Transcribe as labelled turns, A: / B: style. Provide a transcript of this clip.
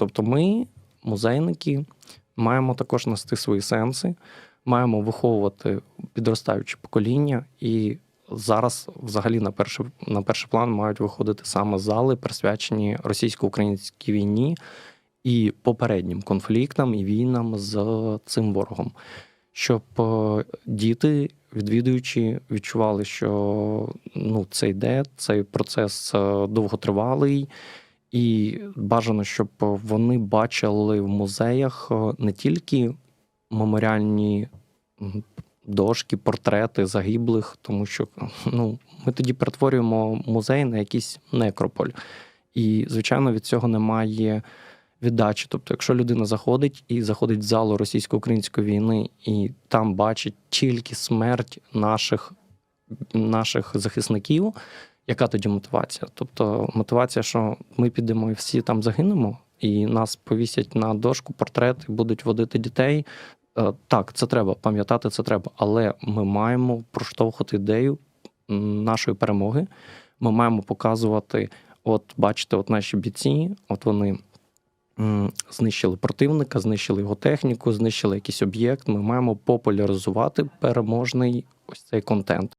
A: Тобто, ми, музейники, маємо також нести свої сенси, маємо виховувати підростаюче покоління, і зараз, взагалі, на перший, на перший план мають виходити саме зали, присвячені російсько-українській війні і попереднім конфліктам і війнам з цим ворогом, щоб е, діти, відвідуючи, відчували, що ну, це йде, цей процес е, довготривалий. І бажано, щоб вони бачили в музеях е, не тільки меморіальні дошки, портрети загиблих, тому що ну, ми тоді перетворюємо музей на якийсь некрополь. І, звичайно, від цього немає віддачі. Тобто, якщо людина заходить і заходить в залу російсько-української війни, і там бачить тільки смерть наших, наших захисників, яка тоді мотивація? Тобто мотивація, що ми підемо і всі там загинемо, і нас повісять на дошку портрет і будуть водити дітей. Е, Так, це треба пам'ятати, це треба, але ми маємо проштовхувати ідею нашої перемоги. Ми маємо показувати, от бачите, от наші бійці, от вони знищили противника, знищили його техніку, знищили якийсь об'єкт. Ми маємо популяризувати переможний ось цей контент.